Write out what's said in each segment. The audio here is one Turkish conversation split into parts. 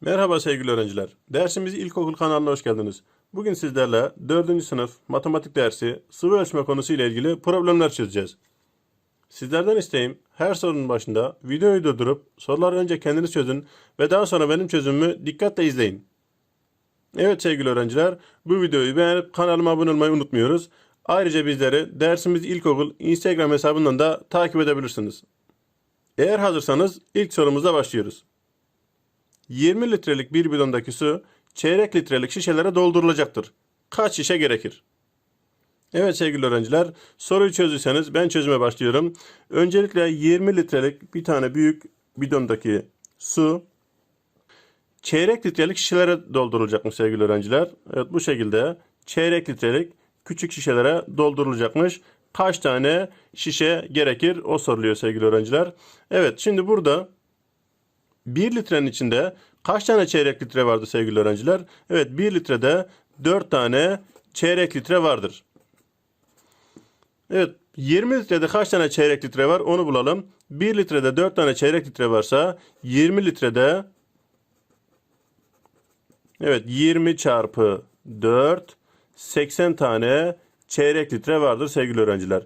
Merhaba sevgili öğrenciler. Dersimiz İlkokul kanalına hoş geldiniz. Bugün sizlerle 4. sınıf matematik dersi sıvı ölçme konusu ile ilgili problemler çözeceğiz. Sizlerden isteğim her sorunun başında videoyu durdurup soruları önce kendiniz çözün ve daha sonra benim çözümümü dikkatle izleyin. Evet sevgili öğrenciler, bu videoyu beğenip kanalıma abone olmayı unutmuyoruz. Ayrıca bizleri dersimiz İlkokul Instagram hesabından da takip edebilirsiniz. Eğer hazırsanız ilk sorumuzla başlıyoruz. 20 litrelik bir bidondaki su çeyrek litrelik şişelere doldurulacaktır. Kaç şişe gerekir? Evet sevgili öğrenciler, soruyu çözdüyseniz ben çözüme başlıyorum. Öncelikle 20 litrelik bir tane büyük bidondaki su çeyrek litrelik şişelere doldurulacakmış sevgili öğrenciler. Evet bu şekilde çeyrek litrelik küçük şişelere doldurulacakmış. Kaç tane şişe gerekir o soruluyor sevgili öğrenciler. Evet şimdi burada 1 litrenin içinde kaç tane çeyrek litre vardı sevgili öğrenciler? Evet 1 litrede 4 tane çeyrek litre vardır. Evet 20 litrede kaç tane çeyrek litre var onu bulalım. 1 litrede 4 tane çeyrek litre varsa 20 litrede Evet 20 çarpı 4 80 tane çeyrek litre vardır sevgili öğrenciler.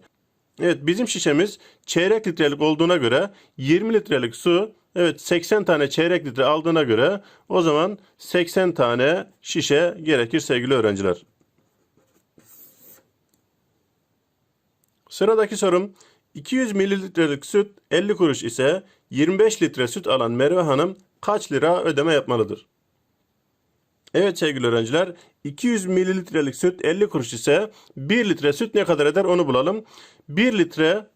Evet bizim şişemiz çeyrek litrelik olduğuna göre 20 litrelik su evet 80 tane çeyrek litre aldığına göre o zaman 80 tane şişe gerekir sevgili öğrenciler. Sıradaki sorum 200 mililitrelik süt 50 kuruş ise 25 litre süt alan Merve Hanım kaç lira ödeme yapmalıdır? Evet sevgili öğrenciler 200 mililitrelik süt 50 kuruş ise 1 litre süt ne kadar eder onu bulalım. 1 litre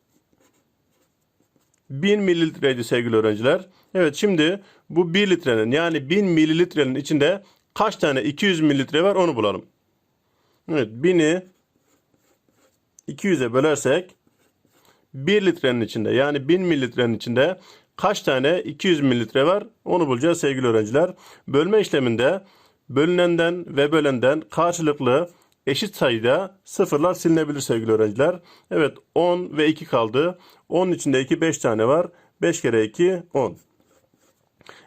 1000 mililitreydi sevgili öğrenciler. Evet şimdi bu 1 litrenin yani 1000 mililitrenin içinde kaç tane 200 mililitre var onu bulalım. Evet 1000'i 200'e bölersek 1 litrenin içinde yani 1000 mililitrenin içinde kaç tane 200 mililitre var onu bulacağız sevgili öğrenciler. Bölme işleminde bölünenden ve bölenden karşılıklı eşit sayıda sıfırlar silinebilir sevgili öğrenciler. Evet 10 ve 2 kaldı. 10'un içinde 2 5 tane var. 5 kere 2 10.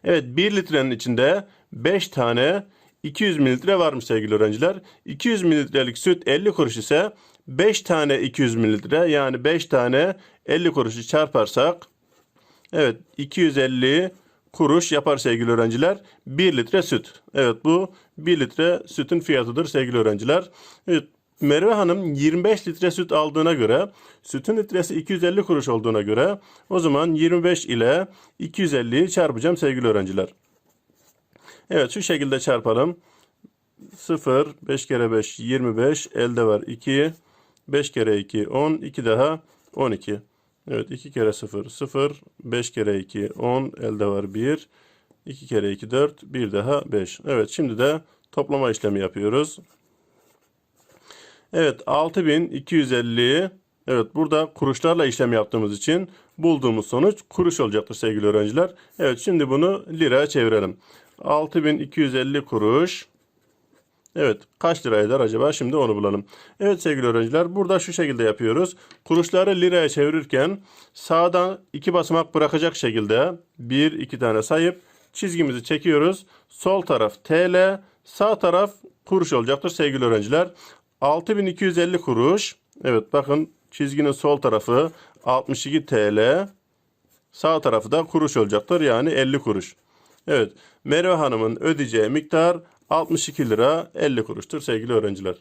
Evet 1 litrenin içinde 5 tane 200 mililitre varmış sevgili öğrenciler. 200 mililitrelik süt 50 kuruş ise 5 tane 200 mililitre yani 5 tane 50 kuruşu çarparsak evet 250 kuruş yapar sevgili öğrenciler. 1 litre süt. Evet bu 1 litre sütün fiyatıdır sevgili öğrenciler. Evet, Merve Hanım 25 litre süt aldığına göre sütün litresi 250 kuruş olduğuna göre o zaman 25 ile 250'yi çarpacağım sevgili öğrenciler. Evet şu şekilde çarpalım. 0, 5 kere 5 25, elde var 2, 5 kere 2 10, 2 daha 12. Evet 2 kere 0 0 5 kere 2 10 elde var 1 2 kere 2 4 bir daha 5. Evet şimdi de toplama işlemi yapıyoruz. Evet 6250 Evet burada kuruşlarla işlem yaptığımız için bulduğumuz sonuç kuruş olacaktır sevgili öğrenciler. Evet şimdi bunu liraya çevirelim. 6250 kuruş Evet kaç lira eder acaba şimdi onu bulalım. Evet sevgili öğrenciler burada şu şekilde yapıyoruz. Kuruşları liraya çevirirken sağdan iki basamak bırakacak şekilde bir iki tane sayıp çizgimizi çekiyoruz. Sol taraf TL sağ taraf kuruş olacaktır sevgili öğrenciler. 6250 kuruş. Evet bakın çizginin sol tarafı 62 TL. Sağ tarafı da kuruş olacaktır yani 50 kuruş. Evet Merve Hanım'ın ödeyeceği miktar 62 lira 50 kuruştur sevgili öğrenciler.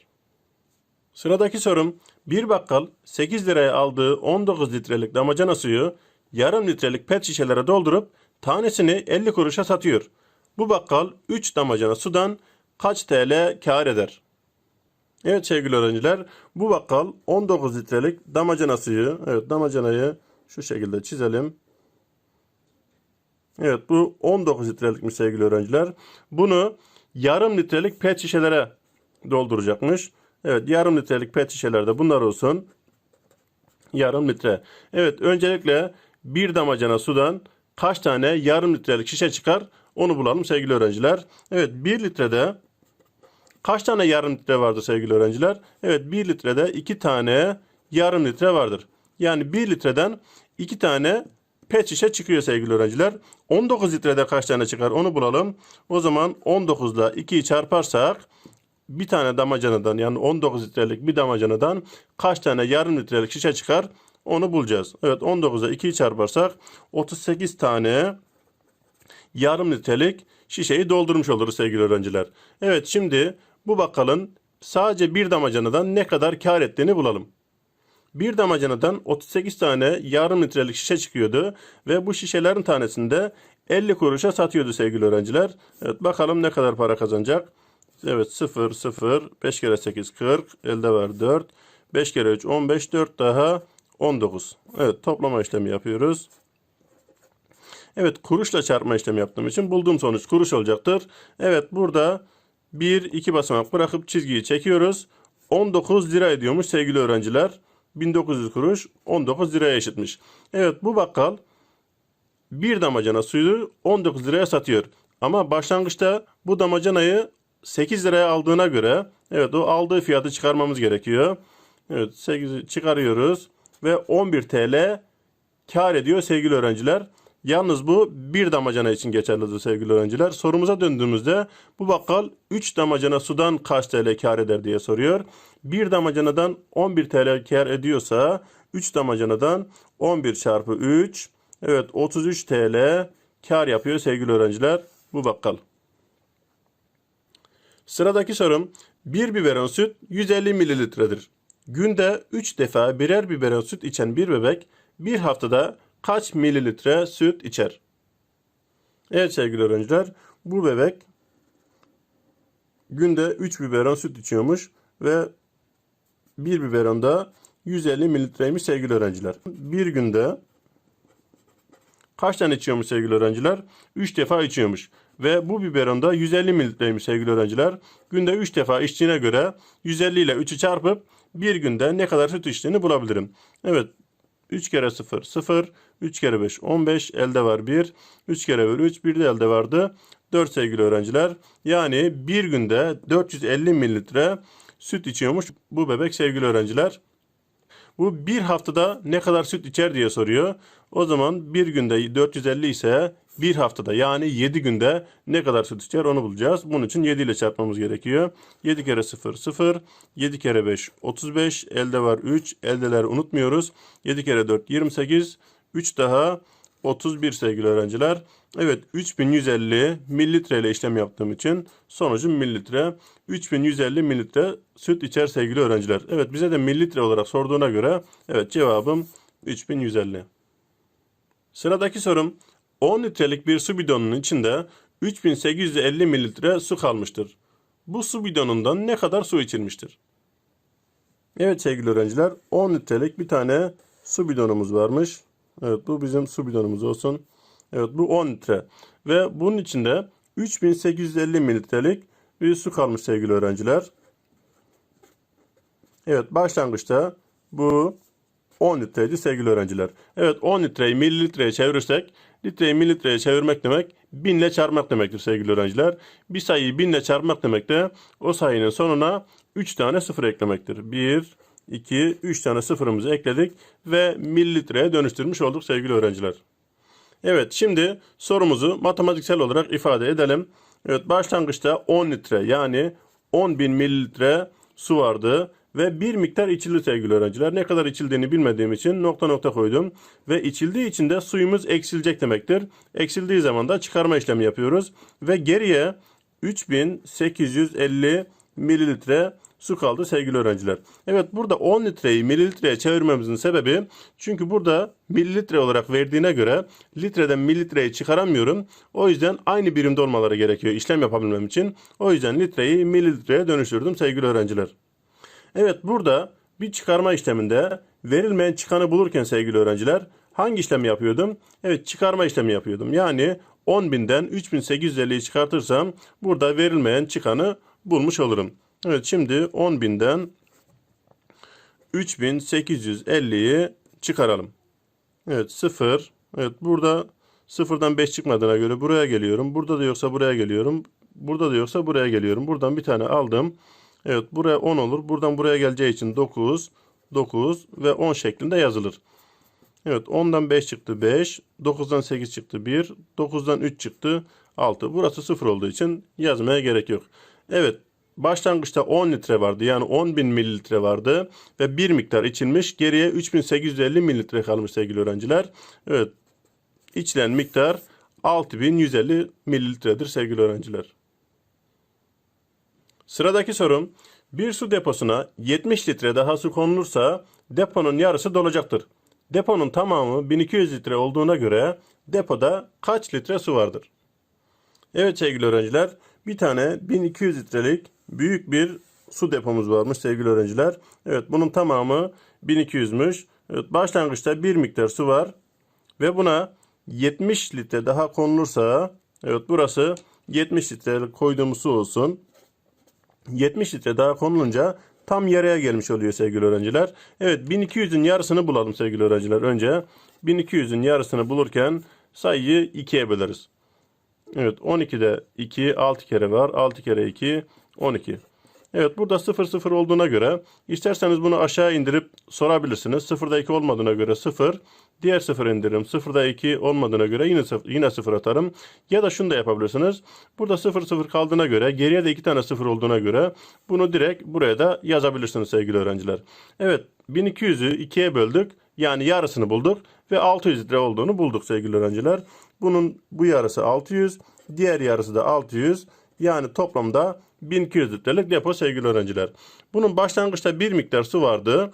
Sıradaki sorum bir bakkal 8 liraya aldığı 19 litrelik damacana suyu yarım litrelik pet şişelere doldurup tanesini 50 kuruşa satıyor. Bu bakkal 3 damacana sudan kaç TL kar eder? Evet sevgili öğrenciler bu bakkal 19 litrelik damacana suyu evet damacanayı şu şekilde çizelim. Evet bu 19 litrelikmiş sevgili öğrenciler. Bunu yarım litrelik pet şişelere dolduracakmış. Evet yarım litrelik pet şişelerde bunlar olsun. Yarım litre. Evet öncelikle bir damacana sudan kaç tane yarım litrelik şişe çıkar onu bulalım sevgili öğrenciler. Evet bir litrede kaç tane yarım litre vardır sevgili öğrenciler? Evet bir litrede iki tane yarım litre vardır. Yani bir litreden iki tane pet şişe çıkıyor sevgili öğrenciler. 19 litrede kaç tane çıkar onu bulalım. O zaman 19 ile 2'yi çarparsak bir tane damacanadan yani 19 litrelik bir damacanadan kaç tane yarım litrelik şişe çıkar onu bulacağız. Evet 19'a 2'yi çarparsak 38 tane yarım litrelik şişeyi doldurmuş oluruz sevgili öğrenciler. Evet şimdi bu bakkalın sadece bir damacanadan ne kadar kar ettiğini bulalım. Bir damacanadan 38 tane yarım litrelik şişe çıkıyordu ve bu şişelerin tanesinde 50 kuruşa satıyordu sevgili öğrenciler. Evet bakalım ne kadar para kazanacak. Evet 0 0 5 kere 8 40 elde var 4 5 kere 3 15 4 daha 19. Evet toplama işlemi yapıyoruz. Evet kuruşla çarpma işlemi yaptığım için bulduğum sonuç kuruş olacaktır. Evet burada 1 2 basamak bırakıp çizgiyi çekiyoruz. 19 lira ediyormuş sevgili öğrenciler. 1900 kuruş 19 liraya eşitmiş. Evet bu bakkal bir damacana suyu 19 liraya satıyor. Ama başlangıçta bu damacanayı 8 liraya aldığına göre evet o aldığı fiyatı çıkarmamız gerekiyor. Evet 8'i çıkarıyoruz ve 11 TL kar ediyor sevgili öğrenciler. Yalnız bu bir damacana için geçerlidir sevgili öğrenciler. Sorumuza döndüğümüzde bu bakkal 3 damacana sudan kaç TL kar eder diye soruyor. Bir damacanadan 11 TL kar ediyorsa 3 damacanadan 11 çarpı 3 evet 33 TL kar yapıyor sevgili öğrenciler bu bakkal. Sıradaki sorum bir biberon süt 150 mililitredir. Günde 3 defa birer biberon süt içen bir bebek bir haftada kaç mililitre süt içer? Evet sevgili öğrenciler bu bebek günde 3 biberon süt içiyormuş ve bir biberonda 150 mililitreymiş sevgili öğrenciler. Bir günde kaç tane içiyormuş sevgili öğrenciler? 3 defa içiyormuş. Ve bu biberonda 150 mililitreymiş sevgili öğrenciler. Günde 3 defa içtiğine göre 150 ile 3'ü çarpıp bir günde ne kadar süt içtiğini bulabilirim. Evet 3 kere 0 0, 3 kere 5 15, elde var 1, 3 kere 1 3, bir de elde vardı 4 sevgili öğrenciler. Yani bir günde 450 mililitre süt içiyormuş bu bebek sevgili öğrenciler. Bu bir haftada ne kadar süt içer diye soruyor. O zaman bir günde 450 ise bir haftada yani 7 günde ne kadar süt içer onu bulacağız. Bunun için 7 ile çarpmamız gerekiyor. 7 kere 0 0, 7 kere 5 35, elde var 3, eldeler unutmuyoruz. 7 kere 4 28, 3 daha 31 sevgili öğrenciler. Evet 3150 mililitre ile işlem yaptığım için sonucum mililitre. 3150 mililitre süt içer sevgili öğrenciler. Evet bize de mililitre olarak sorduğuna göre evet cevabım 3150. Sıradaki sorum 10 litrelik bir su bidonunun içinde 3850 mililitre su kalmıştır. Bu su bidonundan ne kadar su içilmiştir? Evet sevgili öğrenciler 10 litrelik bir tane su bidonumuz varmış. Evet bu bizim su bidonumuz olsun. Evet bu 10 litre. Ve bunun içinde 3850 mililitrelik bir su kalmış sevgili öğrenciler. Evet başlangıçta bu 10 litreydi sevgili öğrenciler. Evet 10 litreyi mililitreye çevirirsek litreyi mililitreye çevirmek demek 1000 ile çarpmak demektir sevgili öğrenciler. Bir sayıyı 1000 ile çarpmak demek de o sayının sonuna 3 tane sıfır eklemektir. 1, 2, 3 tane sıfırımızı ekledik ve mililitreye dönüştürmüş olduk sevgili öğrenciler. Evet şimdi sorumuzu matematiksel olarak ifade edelim. Evet başlangıçta 10 litre yani 10.000 mililitre su vardı ve bir miktar içildi sevgili öğrenciler. Ne kadar içildiğini bilmediğim için nokta nokta koydum. Ve içildiği için de suyumuz eksilecek demektir. Eksildiği zaman da çıkarma işlemi yapıyoruz. Ve geriye 3850 mililitre su kaldı sevgili öğrenciler. Evet burada 10 litreyi mililitreye çevirmemizin sebebi çünkü burada mililitre olarak verdiğine göre litreden mililitreyi çıkaramıyorum. O yüzden aynı birimde olmaları gerekiyor işlem yapabilmem için. O yüzden litreyi mililitreye dönüştürdüm sevgili öğrenciler. Evet burada bir çıkarma işleminde verilmeyen çıkanı bulurken sevgili öğrenciler hangi işlemi yapıyordum? Evet çıkarma işlemi yapıyordum. Yani 10.000'den 3850'yi çıkartırsam burada verilmeyen çıkanı bulmuş olurum. Evet şimdi 10.000'den 3850'yi çıkaralım. Evet 0. Evet burada sıfırdan 5 çıkmadığına göre buraya geliyorum. Burada da yoksa buraya geliyorum. Burada da yoksa buraya geliyorum. Buradan bir tane aldım. Evet buraya 10 olur. Buradan buraya geleceği için 9, 9 ve 10 şeklinde yazılır. Evet 10'dan 5 çıktı 5. 9'dan 8 çıktı 1. 9'dan 3 çıktı 6. Burası 0 olduğu için yazmaya gerek yok. Evet başlangıçta 10 litre vardı. Yani 10 bin mililitre vardı. Ve bir miktar içilmiş. Geriye 3850 mililitre kalmış sevgili öğrenciler. Evet içilen miktar 6150 mililitredir sevgili öğrenciler. Sıradaki sorum bir su deposuna 70 litre daha su konulursa deponun yarısı dolacaktır. Deponun tamamı 1200 litre olduğuna göre depoda kaç litre su vardır? Evet sevgili öğrenciler bir tane 1200 litrelik büyük bir su depomuz varmış sevgili öğrenciler. Evet bunun tamamı 1200'müş. Evet, başlangıçta bir miktar su var ve buna 70 litre daha konulursa evet burası 70 litre koyduğumuz su olsun. 70 litre daha konulunca tam yarıya gelmiş oluyor sevgili öğrenciler. Evet 1200'ün yarısını bulalım sevgili öğrenciler önce. 1200'ün yarısını bulurken sayıyı 2'ye böleriz. Evet 12'de 2 6 kere var. 6 kere 2 12. Evet burada 0 0 olduğuna göre isterseniz bunu aşağı indirip sorabilirsiniz. 0'da 2 olmadığına göre 0. Diğer 0 indiririm. 0'da 2 olmadığına göre yine 0, yine 0 atarım. Ya da şunu da yapabilirsiniz. Burada 0 0 kaldığına göre geriye de 2 tane 0 olduğuna göre bunu direkt buraya da yazabilirsiniz sevgili öğrenciler. Evet 1200'ü 2'ye böldük. Yani yarısını bulduk ve 600 litre olduğunu bulduk sevgili öğrenciler. Bunun bu yarısı 600, diğer yarısı da 600. Yani toplamda 1200 litrelik depo sevgili öğrenciler. Bunun başlangıçta bir miktar su vardı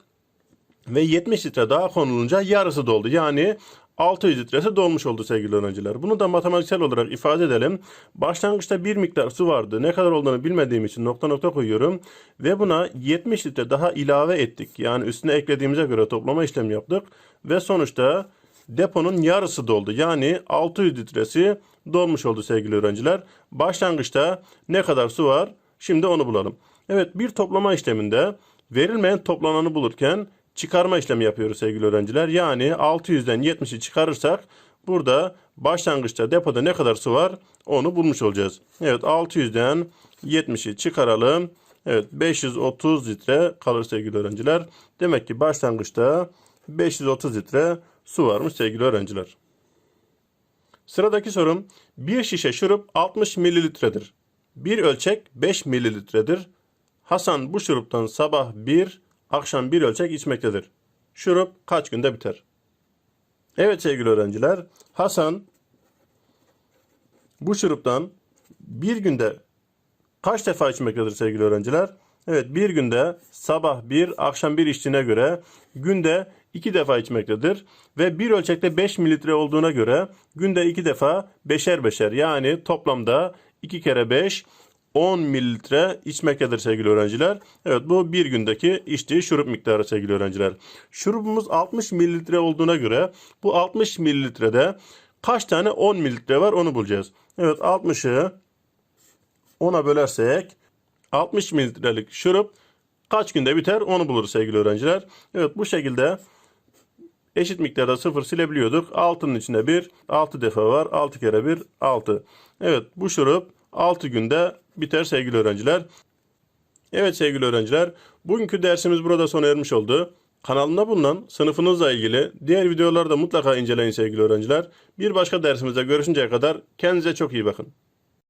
ve 70 litre daha konulunca yarısı doldu. Yani 600 litresi dolmuş oldu sevgili öğrenciler. Bunu da matematiksel olarak ifade edelim. Başlangıçta bir miktar su vardı. Ne kadar olduğunu bilmediğim için nokta nokta koyuyorum. Ve buna 70 litre daha ilave ettik. Yani üstüne eklediğimize göre toplama işlemi yaptık. Ve sonuçta deponun yarısı doldu. Yani 600 litresi dolmuş oldu sevgili öğrenciler. Başlangıçta ne kadar su var? Şimdi onu bulalım. Evet bir toplama işleminde verilmeyen toplananı bulurken çıkarma işlemi yapıyoruz sevgili öğrenciler. Yani 600'den 70'i çıkarırsak burada başlangıçta depoda ne kadar su var onu bulmuş olacağız. Evet 600'den 70'i çıkaralım. Evet 530 litre kalır sevgili öğrenciler. Demek ki başlangıçta 530 litre su varmış sevgili öğrenciler. Sıradaki sorum bir şişe şurup 60 mililitredir. Bir ölçek 5 mililitredir. Hasan bu şuruptan sabah 1, akşam 1 ölçek içmektedir. Şurup kaç günde biter? Evet sevgili öğrenciler, Hasan bu şuruptan bir günde kaç defa içmektedir sevgili öğrenciler? Evet bir günde sabah bir, akşam bir içtiğine göre günde iki defa içmektedir. Ve bir ölçekte 5 mililitre olduğuna göre günde iki defa beşer beşer yani toplamda 2 kere 5 10 mililitre içmektedir sevgili öğrenciler. Evet bu bir gündeki içtiği şurup miktarı sevgili öğrenciler. Şurubumuz 60 mililitre olduğuna göre bu 60 mililitrede kaç tane 10 mililitre var onu bulacağız. Evet 60'ı 10'a bölersek 60 mililitrelik şurup kaç günde biter onu buluruz sevgili öğrenciler. Evet bu şekilde eşit miktarda sıfır silebiliyorduk. 6'nın içinde 1, 6 defa var. 6 kere 1, 6. Evet bu şurup 6 günde biter sevgili öğrenciler. Evet sevgili öğrenciler, bugünkü dersimiz burada sona ermiş oldu. Kanalımda bulunan sınıfınızla ilgili diğer videoları da mutlaka inceleyin sevgili öğrenciler. Bir başka dersimizde görüşünceye kadar kendinize çok iyi bakın.